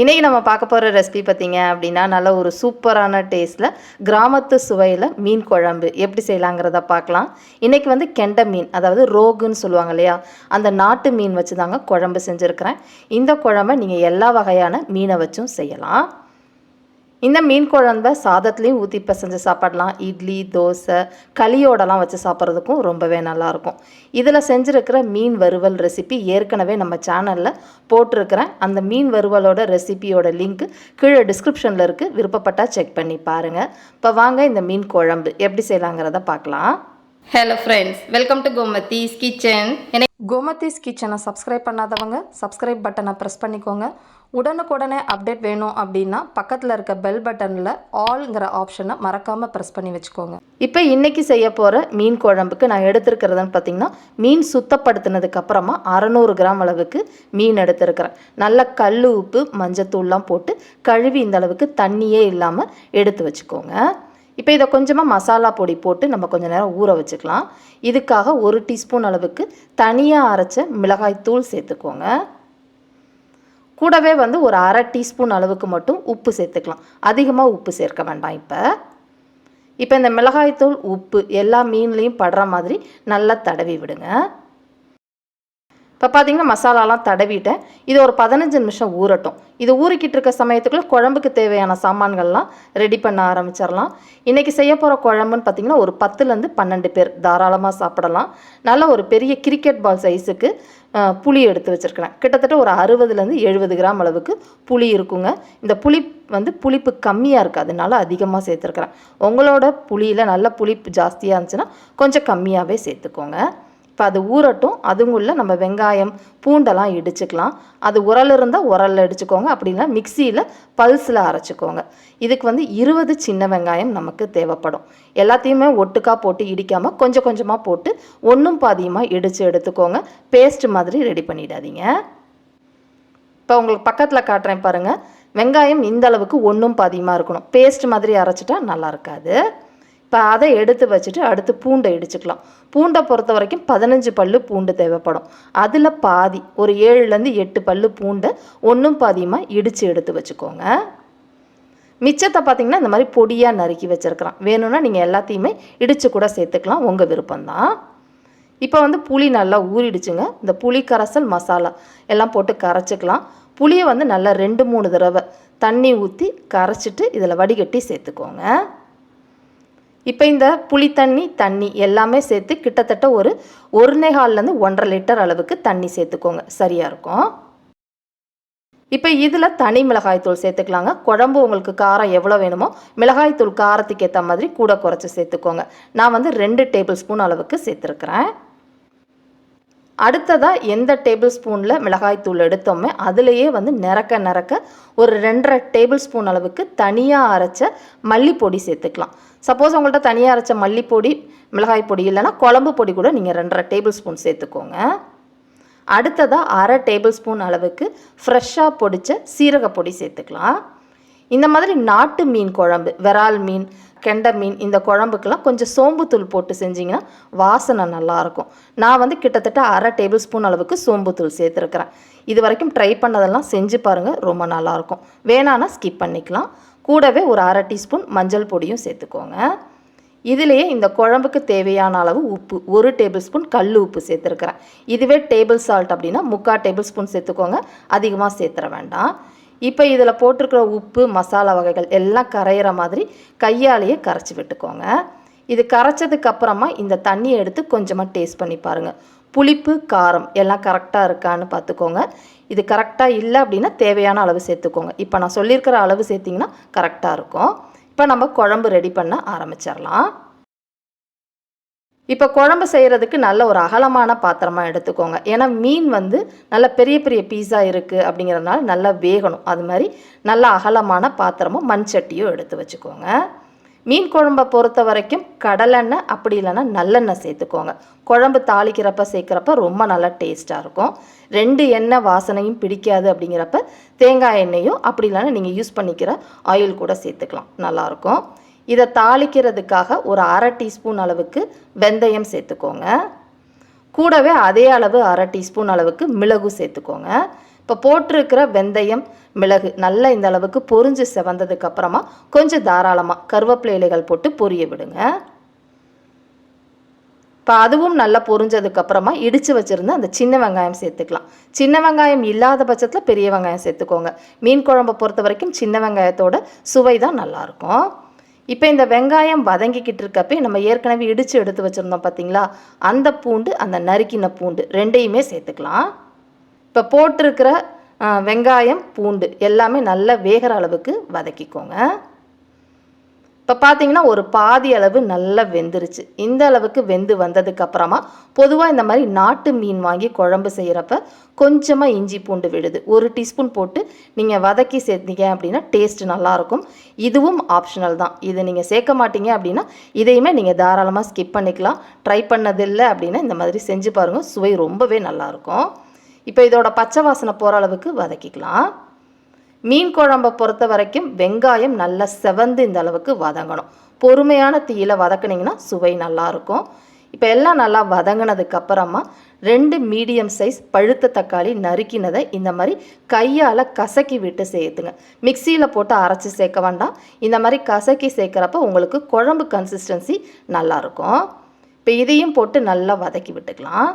இன்றைக்கி நம்ம பார்க்க போகிற ரெசிபி பார்த்தீங்க அப்படின்னா நல்ல ஒரு சூப்பரான டேஸ்ட்டில் கிராமத்து சுவையில் மீன் குழம்பு. எப்படி செய்யலாங்கிறத பார்க்கலாம். இன்றைக்கி வந்து கெண்டை மீன் அதாவது ரோகுன்னு சொல்லுவாங்க இல்லையா? அந்த நாட்டு மீன் வச்சு தாங்க குழம்பு செஞ்சுருக்கிறேன். இந்த குழம்பை நீங்கள் எல்லா வகையான மீனை வச்சும் செய்யலாம். இந்த மீன் குழம்ப சாதத்துலேயும் ஊற்றி பிசைஞ்சு சாப்பிடலாம். இட்லி தோசை களியோடலாம் வச்சு சாப்பிட்றதுக்கும் ரொம்பவே நல்லாயிருக்கும். இதில் செஞ்சுருக்கிற மீன் வறுவல் ரெசிபி ஏற்கனவே நம்ம சேனலில் போட்டிருக்கிறேன். அந்த மீன் வறுவலோட ரெசிபியோட லிங்க் கீழே டிஸ்கிரிப்ஷனில் இருக்குது விருப்பப்பட்டால் செக் பண்ணி பாருங்கள் இப்போ வாங்க இந்த மீன் குழம்பு எப்படி செய்யலாங்கிறத பார்க்கலாம். Hello friends welcome to Gomathi's kitchen Gomathi's கிச்சனை சப்ஸ்கிரைப் பண்ணாதவங்க சப்ஸ்கிரைப் பட்டனை ப்ரெஸ் பண்ணிக்கோங்க. உடனுக்குடனே அப்டேட் வேணும் அப்படின்னா பக்கத்தில் இருக்க பெல் பட்டனில் ஆல்ங்கிற ஆப்ஷனை மறக்காமல் ப்ரெஸ் பண்ணி வச்சுக்கோங்க. இப்போ இன்றைக்கி செய்ய போகிற மீன் குழம்புக்கு நான் எடுத்துருக்கிறதுன்னு பார்த்தீங்கன்னா மீன் சுத்தப்படுத்தினதுக்கப்புறமா அறநூறு கிராம் அளவுக்கு மீன் எடுத்திருக்கிறேன். நல்ல கல் உப்பு மஞ்சத்தூள்லாம் போட்டு கழுவி இந்த அளவுக்கு தண்ணியே இல்லாமல் எடுத்து வச்சுக்கோங்க. இப்போ இதை கொஞ்சமாக மசாலா பொடி போட்டு நம்ம கொஞ்சம் நேரம் ஊற வச்சுக்கலாம். இதுக்காக ஒரு டீஸ்பூன் அளவுக்கு தனியாக அரைச்ச மிளகாய் தூள் சேர்த்துக்கோங்க. கூடவே வந்து ஒரு அரை டீஸ்பூன் அளவுக்கு மட்டும் உப்பு சேர்த்துக்கலாம். அதிகமாக உப்பு சேர்க்க வேண்டாம் இப்போ. இப்போ இந்த மிளகாய்த்தூள் உப்பு எல்லா மீன்லேயும் படுற மாதிரி நல்லா தடவி விடுங்க. இப்போ பார்த்தீங்கன்னா மசாலாலாம் தடவிட்டேன். இது ஒரு பதினஞ்சு நிமிஷம் ஊறட்டும். இது ஊறிக்கிட்டு இருக்க சமயத்துக்குள்ள குழம்புக்கு தேவையான சாமான்கள்லாம் ரெடி பண்ண ஆரம்பிச்சிடலாம் இன்றைக்கி செய்ய போகிற குழம்புன்னு பார்த்தீங்கன்னா ஒரு பத்துலேருந்து பன்னெண்டு பேர் தாராளமாக சாப்பிடலாம். நல்ல ஒரு பெரிய கிரிக்கெட் பால் சைஸுக்கு புளி எடுத்து வச்சுருக்கிறேன். கிட்டத்தட்ட ஒரு அறுபதுலேருந்து எழுபது கிராம் அளவுக்கு புளி இருக்குங்க. இந்த புளி வந்து புளிப்பு கம்மியாக இருக்குது அதனால அதிகமாக சேர்த்துருக்குறேன். உங்களோட புளியில் நல்ல புளிப்பு ஜாஸ்தியாக இருந்துச்சுன்னா கொஞ்சம் கம்மியாகவே சேர்த்துக்கோங்க. இப்போ அது ஊறட்டும் அதுங்குள்ள நம்ம வெங்காயம் பூண்டெல்லாம் இடிச்சுக்கலாம். அது உரல் இருந்தால் உரலில் இடிச்சுக்கோங்க அப்படின்னா மிக்சியில் பல்ஸில் அரைச்சிக்கோங்க. இதுக்கு வந்து இருபது சின்ன வெங்காயம் நமக்கு தேவைப்படும். எல்லாத்தையுமே ஒட்டுக்கா போட்டு இடிக்காமல் கொஞ்சம் கொஞ்சமாக போட்டு ஒன்றும் பாதியமாக இடித்து எடுத்துக்கோங்க. பேஸ்ட் மாதிரி ரெடி பண்ணிடாதீங்க. இப்போ உங்களுக்கு பக்கத்தில் காட்டுறேன் பாருங்கள் வெங்காயம் இந்த அளவுக்கு ஒன்றும் பாதியமாக இருக்கணும். பேஸ்ட் மாதிரி அரைச்சிட்டா நல்லா இருக்காது. இப்போ அதை எடுத்து வச்சுட்டு அடுத்து பூண்டை இடிச்சுக்கலாம். பூண்டை பொறுத்த வரைக்கும் பதினஞ்சு பல்லு பூண்டு தேவைப்படும். அதில் பாதி ஒரு ஏழுலேருந்து எட்டு பல்லு பூண்டை ஒன்றும் பாதியமாக இடித்து எடுத்து வச்சுக்கோங்க. மிச்சத்தை பார்த்தீங்கன்னா இந்த மாதிரி பொடியாக நறுக்கி வச்சுருக்கிறான் வேணும்னா நீங்கள் எல்லாத்தையுமே இடித்து கூட சேர்த்துக்கலாம் உங்கள் விருப்பம்தான். இப்போ வந்து புளி நல்லா ஊறிடுச்சுங்க. இந்த புளி கரைசல் மசாலா எல்லாம் போட்டு கரைச்சிக்கலாம். புளியை வந்து நல்லா ரெண்டு மூணு தடவை தண்ணி ஊற்றி கரைச்சிட்டு இதில் வடிகட்டி சேர்த்துக்கோங்க. இப்போ இந்த புளி தண்ணி தண்ணி எல்லாமே சேர்த்து கிட்டத்தட்ட ஒரு ஒருநே கால்லேருந்து ஒன்றரை லிட்டர் அளவுக்கு தண்ணி சேர்த்துக்கோங்க. சரியாக இருக்கும்? இப்போ இதில் தனி மிளகாய்த்தூள் சேர்த்துக்கலாங்க. குழம்பு உங்களுக்கு காரம் எவ்வளோ வேணுமோ மிளகாய்த்தூள் காரத்துக்கு ஏற்ற மாதிரி கூட குறைச்சி சேர்த்துக்கோங்க. நான் வந்து ரெண்டு டேபிள் ஸ்பூன் அளவுக்கு சேர்த்துருக்குறேன். அடுத்ததாக எந்த டேபிள் ஸ்பூனில் மிளகாய்த்தூள் எடுத்தோமே அதுலேயே வந்து நிறக்க நிறக்க ஒரு ரெண்டரை டேபிள் ஸ்பூன் அளவுக்கு தனியாக அரைச்ச மல்லிப்பொடி சேர்த்துக்கலாம். சப்போஸ் உங்கள்கிட்ட தனியாக அரைச்ச மல்லிப்பொடி மிளகாய் பொடி இல்லைன்னா குழம்பு பொடி கூட நீங்கள் ரெண்டரை டேபிள் ஸ்பூன் சேர்த்துக்கோங்க. அடுத்ததாக அரை டேபிள் ஸ்பூன் அளவுக்கு ஃப்ரெஷ்ஷாக பொடித்த சீரகப்பொடி சேர்த்துக்கலாம். இந்த மாதிரி நாட்டு மீன் குழம்பு விரால் மீன் கெண்டை மீன் இந்த குழம்புக்கெல்லாம் கொஞ்சம் சோம்புத்தூள் போட்டு செஞ்சிங்கன்னா வாசனை நல்லாயிருக்கும். நான் வந்து கிட்டத்தட்ட அரை டேபிள் ஸ்பூன் அளவுக்கு சோம்புத்தூள் சேர்த்துருக்குறேன். இது வரைக்கும் ட்ரை பண்ணதெல்லாம் செஞ்சு பாருங்கள் ரொம்ப நல்லாயிருக்கும். வேணான்னா ஸ்கிப் பண்ணிக்கலாம். கூடவே ஒரு அரை டீஸ்பூன் மஞ்சள் பொடியும் சேர்த்துக்கோங்க. இதுலேயே இந்த குழம்புக்கு தேவையான அளவு உப்பு ஒரு டேபிள் ஸ்பூன் கல் உப்பு சேர்த்துருக்குறேன். இதுவே டேபிள் சால்ட் அப்படின்னா முக்கால் டேபிள் ஸ்பூன் சேர்த்துக்கோங்க அதிகமாக சேர்த்துற வேண்டாம். இப்போ இதில் போட்டிருக்கிற உப்பு மசாலா வகைகள் எல்லாம் கரையிற மாதிரி கையாலேயே கரைச்சி விட்டுக்கோங்க. இது கரைச்சதுக்கு அப்புறமா இந்த தண்ணியை எடுத்து கொஞ்சமாக டேஸ்ட் பண்ணி பாருங்கள் புளிப்பு காரம் எல்லாம் கரெக்டாக இருக்கான்னு பார்த்துக்கோங்க இது கரெக்டாக இல்லை அப்படின்னா தேவையான அளவு சேர்த்துக்கோங்க. இப்போ நான் சொல்லியிருக்கிற அளவு சேர்த்திங்கன்னா கரெக்டாக இருக்கும். இப்போ நம்ம குழம்பு ரெடி பண்ண ஆரம்பிச்சிடலாம். இப்போ குழம்பு செய்கிறதுக்கு நல்ல ஒரு அகலமான பாத்திரமாக எடுத்துக்கோங்க. ஏன்னா மீன் வந்து நல்ல பெரிய பெரிய பீஸா இருக்குது அப்படிங்கிறதுனால நல்லா வேகணும். அது மாதிரி நல்ல அகலமான பாத்திரமும் மண் சட்டியும் எடுத்து வச்சுக்கோங்க. மீன் குழம்பை பொறுத்த வரைக்கும் கடலெண்ணெய் அப்படி இல்லைன்னா நல்லெண்ணெய் சேர்த்துக்கோங்க. குழம்பு தாளிக்கிறப்ப சேர்க்குறப்ப ரொம்ப நல்லா டேஸ்ட்டாக இருக்கும். ரெண்டு எண்ணெய் வாசனையும் பிடிக்காது அப்படிங்கிறப்ப தேங்காய் எண்ணெயும் அப்படி இல்லைன்னா நீங்கள் யூஸ் பண்ணிக்கிற ஆயில் கூட சேர்த்துக்கலாம். நல்லாயிருக்கும் இதை தாளிக்கிறதுக்காக ஒரு அரை டீஸ்பூன் அளவுக்கு வெந்தயம் சேர்த்துக்கோங்க. கூடவே அதே அளவு அரை டீஸ்பூன் அளவுக்கு மிளகு சேர்த்துக்கோங்க. இப்போ போட்டிருக்கிற வெந்தயம் மிளகு நல்லா இந்த அளவுக்கு பொரிஞ்சு செவந்ததுக்கு அப்புறமா கொஞ்சம் தாராளமாக கருவேப்பிலை இலைகள் போட்டு பொரிய விடுங்க. இப்போ அதுவும் நல்லா பொறிஞ்சதுக்கப்புறமா இடித்து வச்சுருந்த அந்த சின்ன வெங்காயம் சேர்த்துக்கலாம். சின்ன வெங்காயம் இல்லாத பட்சத்தில் பெரிய வெங்காயம் சேர்த்துக்கோங்க. மீன் குழம்பை பொறுத்த வரைக்கும் சின்ன வெங்காயத்தோட சுவை தான் நல்லாயிருக்கும் இப்போ இந்த வெங்காயம் வதங்கிக்கிட்டு இருக்கப்பே நம்ம ஏற்கனவே இடித்து எடுத்து வச்சுருந்தோம் பார்த்தீங்களா அந்த பூண்டு அந்த நறுக்கின பூண்டு ரெண்டையுமே சேர்த்துக்கலாம். இப்போ போட்டிருக்கிற வெங்காயம் பூண்டு எல்லாமே நல்லா வேகிற அளவுக்கு வதக்கிக்கோங்க. இப்போ பார்த்தீங்கன்னா ஒரு பாதி அளவு நல்லா வெந்துருச்சு. இந்த அளவுக்கு வெந்து வந்ததுக்கு அப்புறமா பொதுவாக இந்த மாதிரி நாட்டு மீன் வாங்கி குழம்பு செய்கிறப்ப கொஞ்சமாக இஞ்சி பூண்டு விழுது. ஒரு டீஸ்பூன் போட்டு நீங்கள் வதக்கி சேர்த்தீங்க அப்படின்னா டேஸ்ட் நல்லாயிருக்கும். இதுவும் ஆப்ஷனல் தான். இது நீங்கள் சேர்க்க மாட்டீங்க அப்படின்னா இதையுமே நீங்கள் தாராளமாக ஸ்கிப் பண்ணிக்கலாம். ட்ரை பண்ணதில்லை அப்படின்னா இந்த மாதிரி செஞ்சு பாருங்கள் சுவை ரொம்பவே நல்லாயிருக்கும். இப்போ இதோட பச்சை வாசனை போகிற அளவுக்கு வதக்கிக்கலாம். மீன் குழம்பை பொறுத்த வரைக்கும் வெங்காயம் நல்லா செவந்து இந்த அளவுக்கு வதங்கணும். பொறுமையான தீயில வதக்குனிங்கன்னா சுவை நல்லாயிருக்கும் இப்போ எல்லாம் நல்லா வதங்கினதுக்கு அப்புறமா ரெண்டு மீடியம் சைஸ் பழுத்த தக்காளி நறுக்கினதை இந்த மாதிரி கையால் கசக்கி விட்டு சேர்த்துங்க. மிக்சியில் போட்டு அரைச்சி சேர்க்க வேண்டாம். இந்த மாதிரி கசக்கி சேர்க்குறப்ப உங்களுக்கு குழம்பு கன்சிஸ்டன்சி நல்லாயிருக்கும் இப்போ இதையும் போட்டு நல்லா வதக்கி விட்டுக்கலாம்.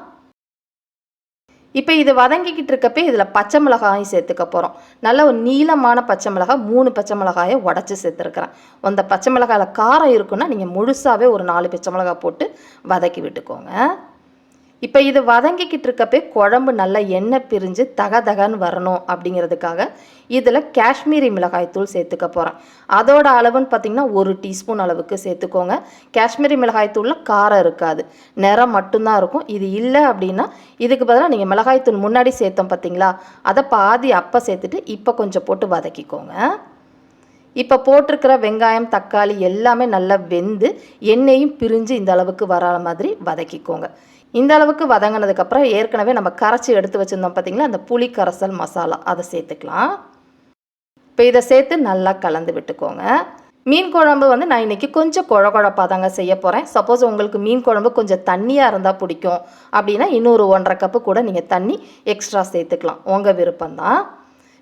இப்போ இது வதங்கிக்கிட்டு இருக்கப்பே இதில் பச்சை மிளகாயும் சேர்த்துக்க போகிறோம் நல்ல ஒரு நீளமான பச்சை மிளகாய் மூணு பச்சை மிளகாயை உடச்சி சேர்த்துருக்குறேன். அந்த பச்சை மிளகாயில் காரம் இருக்குன்னா நீங்கள் முழுசாகவே ஒரு நாலு பச்சை மிளகாய் போட்டு வதக்கி விட்டுக்கோங்க. இப்போ இது வதங்கிக்கிட்டு இருக்கப்பே குழம்பு நல்லா எண்ணெய் பிரிஞ்சு தக தகன்னு வரணும் அப்படிங்கிறதுக்காக இதில் காஷ்மீரி மிளகாய் தூள் சேர்த்துக்க போகிறேன் அதோட அளவுன்னு பார்த்தீங்கன்னா ஒரு டீஸ்பூன் அளவுக்கு சேர்த்துக்கோங்க. காஷ்மீரி மிளகாய்த்தூளில் காரம் இருக்காது. நிறம் மட்டும்தான் இருக்கும். இது இல்லை அப்படின்னா இதுக்கு பதிலாக நீங்கள் மிளகாய் தூள் முன்னாடி சேர்த்தோம் பார்த்தீங்களா அதை பாதி அப்போ சேர்த்துட்டு இப்போ கொஞ்சம் போட்டு வதக்கிக்கோங்க. இப்போ போட்டிருக்கிற வெங்காயம் தக்காளி எல்லாமே நல்லா வெந்து எண்ணெயும் பிரிஞ்சு இந்த அளவுக்கு வர மாதிரி வதக்கிக்கோங்க. இந்த அளவுக்கு வதங்கினதுக்கப்புறம் ஏற்கனவே நம்ம கரைச்சி எடுத்து வச்சுருந்தோம் பார்த்தீங்களா அந்த புளி கரைசல் மசாலா. அதை சேர்த்துக்கலாம். இப்போ இதை சேர்த்து நல்லா கலந்து விட்டுக்கோங்க. மீன் குழம்பு வந்து நான் இன்றைக்கி கொஞ்சம் குழ குழப்பாக தாங்க செய்ய போகிறேன் சப்போஸ் உங்களுக்கு மீன் குழம்பு கொஞ்சம் தண்ணியாக இருந்தால் பிடிக்கும். அப்படின்னா இன்னொரு ஒன்றரை கப்பு கூட நீங்கள் தண்ணி எக்ஸ்ட்ரா சேர்த்துக்கலாம். உங்கள் விருப்பம்தான்.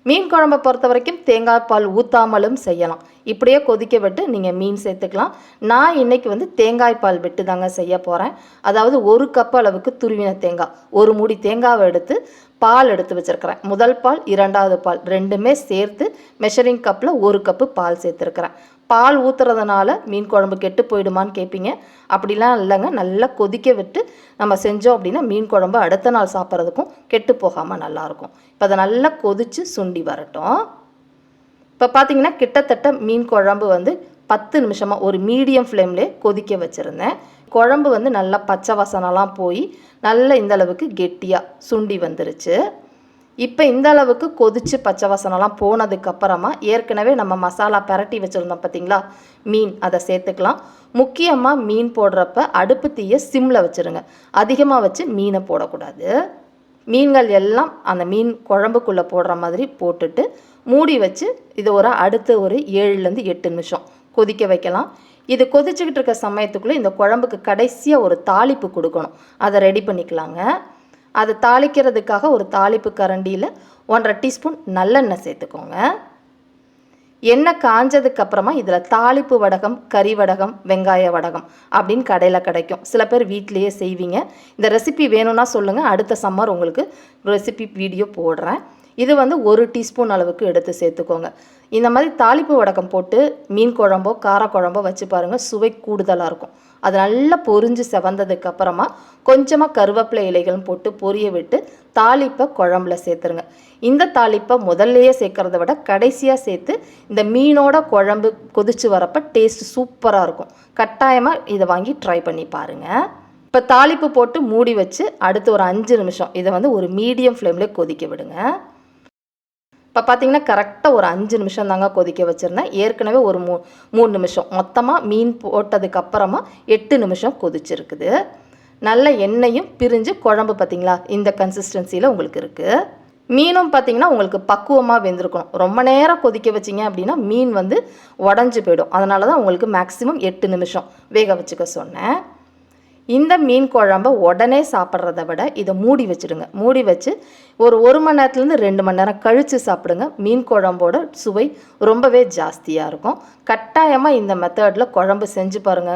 மீன் குழம்பை பொறுத்த வரைக்கும் தேங்காய் பால் ஊற்றாமலும் செய்யலாம். இப்படியே கொதிக்க விட்டு நீங்கள் மீன் சேர்த்துக்கலாம். நான் இன்றைக்கி வந்து தேங்காய் பால் விட்டு தாங்க செய்ய போகிறேன் அதாவது ஒரு கப் அளவுக்கு துருவின தேங்காய். ஒரு மூடி தேங்காவை எடுத்து பால் எடுத்து வச்சுருக்கிறேன். முதல் பால் இரண்டாவது பால் ரெண்டுமே சேர்த்து மெஷரிங் கப்பில் ஒரு கப்பு பால் சேர்த்துருக்கிறேன். பால் ஊற்றுறதுனால மீன் குழம்பு கெட்டு போயிடுமான்னு கேட்பீங்க அப்படிலாம் இல்லைங்க. நல்லா கொதிக்க விட்டு நம்ம செஞ்சோம் அப்படின்னா மீன் குழம்பு அடுத்த நாள் சாப்பிட்றதுக்கும் கெட்டு போகாமல் நல்லாயிருக்கும் இப்போ அதை நல்லா கொதித்து சுண்டி வரட்டும். இப்போ பார்த்தீங்கன்னா கிட்டத்தட்ட மீன் குழம்பு வந்து பத்து நிமிஷமாக ஒரு மீடியம் ஃப்ளேம்லே கொதிக்க வச்சுருந்தேன். குழம்பு வந்து நல்லா பச்சை வசனம்லாம் போய் நல்ல இந்த அளவுக்கு கெட்டியாக சுண்டி வந்துருச்சு. இப்போ இந்த அளவுக்கு கொதிச்சு பச்சை வசனம்லாம் போனதுக்கப்புறமா ஏற்கனவே நம்ம மசாலா பரட்டி வச்சுருந்தோம் பார்த்தீங்களா மீன் அதை சேர்த்துக்கலாம். முக்கியமாக மீன் போடுறப்ப அடுப்பு தீயை சிம்மில் வச்சுருங்க. அதிகமாக வச்சு மீனை போடக்கூடாது. மீன்கள் எல்லாம் அந்த மீன் குழம்புக்குள்ளே போடுற மாதிரி போட்டுட்டு மூடி வச்சு இது ஒரு அடுத்து ஒரு ஏழுலேருந்து எட்டு நிமிஷம் கொதிக்க வைக்கலாம். இது கொதிச்சுக்கிட்டு இருக்க சமயத்துக்குள்ளே இந்த குழம்புக்கு கடைசியாக ஒரு தாளிப்பு கொடுக்கணும். அதை ரெடி பண்ணிக்கலாங்க. அது தாளிக்கிறதுக்காக ஒரு தாளிப்பு கரண்டியில் ஒன்றரை டீஸ்பூன் நல்லெண்ணெய் சேர்த்துக்கோங்க. எண்ணெய் காஞ்சதுக்கு அப்புறமா இதில் தாளிப்பு வடகம் கறி வடகம் வெங்காய வடகம் அப்படின்னு கடையில் கிடைக்கும். சில பேர் வீட்டிலேயே செய்வீங்க. இந்த ரெசிபி வேணும்னா சொல்லுங்கள் அடுத்த சம்மர் உங்களுக்கு ரெசிபி வீடியோ போடுறேன். இது வந்து ஒரு டீஸ்பூன் அளவுக்கு எடுத்து சேர்த்துக்கோங்க. இந்த மாதிரி தாளிப்பு வடக்கம் போட்டு மீன் குழம்போ கார குழம்போ வச்சு பாருங்கள் சுவை கூடுதலாக இருக்கும். அது நல்லா பொரிஞ்சு செவந்ததுக்கு அப்புறமா கொஞ்சமாக கருவேப்பிலை இலைகளும் போட்டு பொரிய விட்டு தாளிப்பை குழம்புல சேர்த்துருங்க. இந்த தாளிப்பை முதல்லையே சேர்க்கறத விட கடைசியாக சேர்த்து இந்த மீனோட குழம்பு கொதிச்சு வரப்போ டேஸ்ட் சூப்பராக இருக்கும். கட்டாயமாக இதை வாங்கி ட்ரை பண்ணி பாருங்கள் இப்போ தாளிப்பு போட்டு மூடி வச்சு அடுத்து ஒரு அஞ்சு நிமிஷம் இதை வந்து ஒரு மீடியம் ஃப்ளேம்லேயே கொதிக்க விடுங்க. இப்போ பார்த்தீங்கன்னா கரெக்டாக ஒரு அஞ்சு நிமிஷம் தாங்க கொதிக்க வச்சுருந்தேன். ஏற்கனவே ஒரு மூ மூணு நிமிஷம். மொத்தமாக மீன் போட்டதுக்கப்புறமா எட்டு நிமிஷம் கொதிச்சிருக்குது. நல்ல எண்ணெயும் பிரிஞ்சு குழம்பு பார்த்தீங்களா இந்த கன்சிஸ்டன்சியில் உங்களுக்கு இருக்குது மீனும் பார்த்தீங்கன்னா உங்களுக்கு பக்குவமாக வெந்திருக்கணும். ரொம்ப நேரம் கொதிக்க வச்சிங்க அப்படின்னா மீன் வந்து உடஞ்சி போயிடும். அதனால தான் உங்களுக்கு மேக்ஸிமம் எட்டு நிமிஷம் வேக வச்சுக்க சொன்னேன். இந்த மீன் குழம்ப உடனே சாப்பிட்றத விட இதை மூடி வச்சுடுங்க. மூடி வச்சு ஒரு ஒரு மணி நேரத்துலேருந்து ரெண்டு மணி நேரம் கழித்து சாப்பிடுங்க. மீன் குழம்போட சுவை ரொம்பவே ஜாஸ்தியாக இருக்கும். கட்டாயமாக இந்த மெத்தடில் குழம்பு செஞ்சு பாருங்க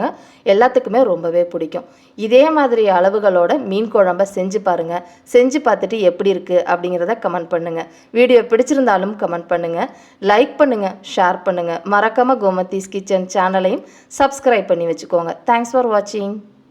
எல்லாத்துக்குமே ரொம்பவே பிடிக்கும். இதே மாதிரி அளவுகளோட மீன் குழம்ப செஞ்சு பாருங்கள் செஞ்சு பார்த்துட்டு எப்படி இருக்குது அப்படிங்கிறத கமெண்ட் பண்ணுங்கள் வீடியோ பிடிச்சிருந்தாலும் கமெண்ட் பண்ணுங்கள் லைக் பண்ணுங்கள் ஷேர் பண்ணுங்கள் மறக்காமல் கோமதீஸ் கிச்சன் சேனலையும் சப்ஸ்கிரைப் பண்ணி வச்சுக்கோங்க. தேங்க்ஸ் ஃபார் வாட்சிங்